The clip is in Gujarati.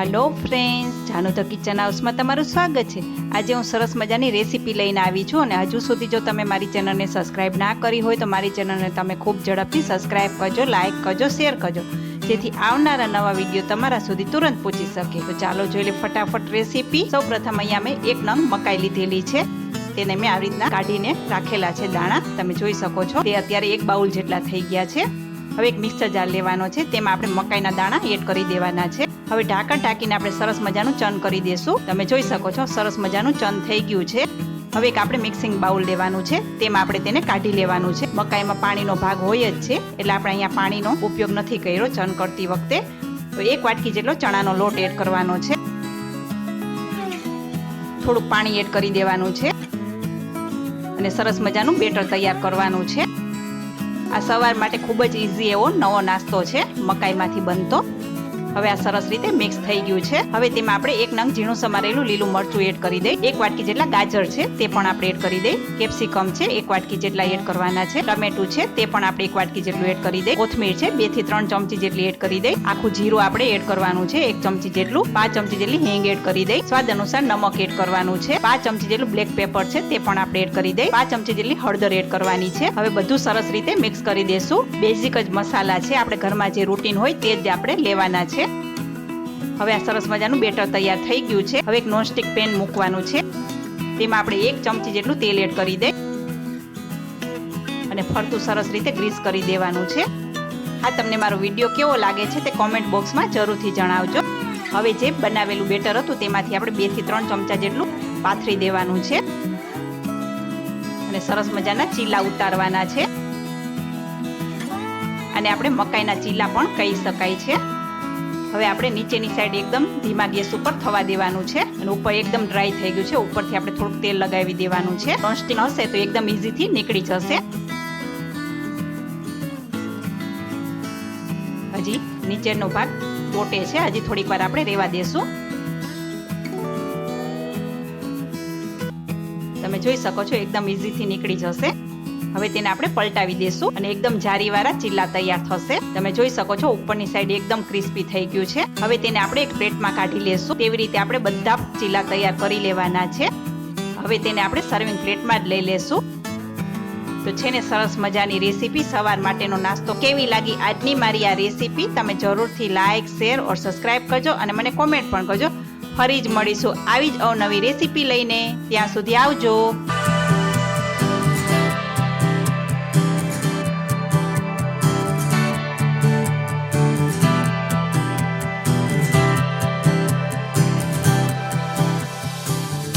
Hello friends Janu the kitchen હાઉસમાં તમારું સ્વાગત છે. આજે હું સરસ મજાની રેસીપી લઈને આવી છું અને હજુ સુધી જો તમે મારી ચેનલને સબસ્ક્રાઇબ ના કરી હોય તો મારી ચેનલને તમે ખૂબ ઝડપથી સબસ્ક્રાઇબ કરજો લાઇક કરજો શેર કરજો. જેથી આવનારા નવા વીડિયો તમારા સુધી તુરંત પહોંચી શકે. તો ચાલો જોઈ લે ફટાફટ રેસીપી સૌ પ્રથમ અહીંયા મેં એક નંગ મકાઈ લીધેલી છે. તેને મેં આવી રીતના કાઢીને રાખેલા છે દાણા. તમે જોઈ શકો છો. તે અત્યારે એક બાઉલ જેટલા થઈ ગયા છે. હવે એક મિક્સર જાર લેવાનો છે. તેમાં આપણે મકાઈના દાણા એડ કરી દેવાના છે. હવે ઢાંકણ ઢાંકીને આપણે સરસ મજાનું ચન કરી દેશું. તમે જોઈ શકો છો, સરસ મજાનું ચન થઈ ગયું છે. હવે એક આપણે મિક્સિંગ બાઉલ લેવાનું છે. તેમાં આપણે તેને કાઢી લેવાનું છે. મકાઈમાં પાણીનો ભાગ હોય જ છે, એટલે આપણે અહીંયા પાણીનો ઉપયોગ નથી કર્યો ચન કરતી વખતે. તો એક વાટકી જેટલો ચણાનો લોટ એડ કરવાનો છે. થોડુંક પાણી એડ કરી દેવાનું છે. અને સરસ મજાનું બેટર તૈયાર કરવાનું છે. આ સવાર માટે ખૂબ જ ઇઝી એવો નવો નાસ્તો છે, મકાઈમાંથી બનતો. હવે આ સરસ રીતે મિક્સ થઈ ગયું છે. હવે તેમાં આપણે એક નંગ ઝીણું સમારેલું લીલું મરચું એડ કરી દઈ. એક વાટકી જેટલા ગાજર છે, તે પણ આપણે એડ કરી દઈએ કેપ્સિકમ છે, એક વાટકી જેટલા એડ કરવાના છે. ટમેટું છે, તે પણ આપણે એક વાટકી જેટલું એડ કરી દઈ. કોથમીર છે, બેથી ત્રણ ચમચી જેટલી એડ કરી દઈ. આખું જીરું આપણે એડ કરવાનું છે, એક ચમચી જેટલું. પાંચ ચમચી જેટલી હિંગ એડ કરી દઈ. સ્વાદ અનુસાર નમક એડ કરવાનું છે. પાંચ ચમચી જેટલું બ્લેક પેપર છે, તે પણ આપણે એડ કરી દઈ. પાંચ ચમચી જેટલી હળદર એડ કરવાની છે. હવે બધું સરસ રીતે મિક્સ કરી દેશું. બેઝિક જ મસાલા છે, આપણે ઘરમાં જે રૂટીન હોય તે જ આપણે લેવાના છે. હવે આ સરસ મજાનું બેટર તૈયાર થઈ ગયું છે. હવે એક નોનસ્ટિક પેન મૂકવાનું છે. તેમાં આપણે એક ચમચી જેટલું તેલ એડ કરી દઈ અને ફરતું સરસ રીતે ગ્રીસ કરી દેવાનું છે. આ તમને મારો વીડિયો કેવો લાગે છે તે કોમેન્ટ બોક્સમાં જરૂરથી જણાવજો. હવે જે બનાવેલું બેટર હતું તેમાંથી આપણે બેથી ત્રણ ચમચા જેટલું પાથરી દેવાનું છે. અને સરસ મજાના ચીલા ઉતારવાના છે. અને આપણે મકાઈના ચીલા પણ કહી શકાય છે. હવે આપણે નીચેની સાઈડ એકદમ ધીમા ગેસ ઉપર થવા દેવાનું છે અને ઉપર એકદમ ડ્રાય થઈ ગયું છે. ઉપરથી આપણે થોડુંક તેલ લગાવી દેવાનું છે. નોનસ્ટિક હશે તો એકદમ ઇઝીથી નીકળી જશે. હજી નીચેનો ભાગ તોટે છે. હજી થોડીક વાર આપણે રેવા દેશું. તમે જોઈ શકો છો, એકદમ ઇઝીથી નીકળી જશે. હવે તેને આપણે પલટાવી દેશું અને એકદમ જારીવાળા ચીલા તૈયાર થશે. તમે જોઈ શકો છો, ઉપરની સાઈડ એકદમ ક્રિસ્પી થઈ ગયું છે. હવે તેને આપણે એક પ્લેટમાં કાઢી લેશું. તેવી રીતે આપણે બધા ચીલા તૈયાર કરી લેવાના છે. હવે તેને આપણે સર્વિંગ પ્લેટમાં જ લઈ લેશું. તો છે ને સરસ મજાની રેસીપી સવાર માટેનો નાસ્તો. કેવી લાગી આજની મારી આ રેસીપી? તમે જરૂરથી લાઇક શેર ઓર સબસ્ક્રાઇબ કરજો અને મને કોમેન્ટ પણ કરજો. ફરી જ મળીશું આવી જ અવનવી રેસીપી લઈને. ત્યાં સુધી આવજો.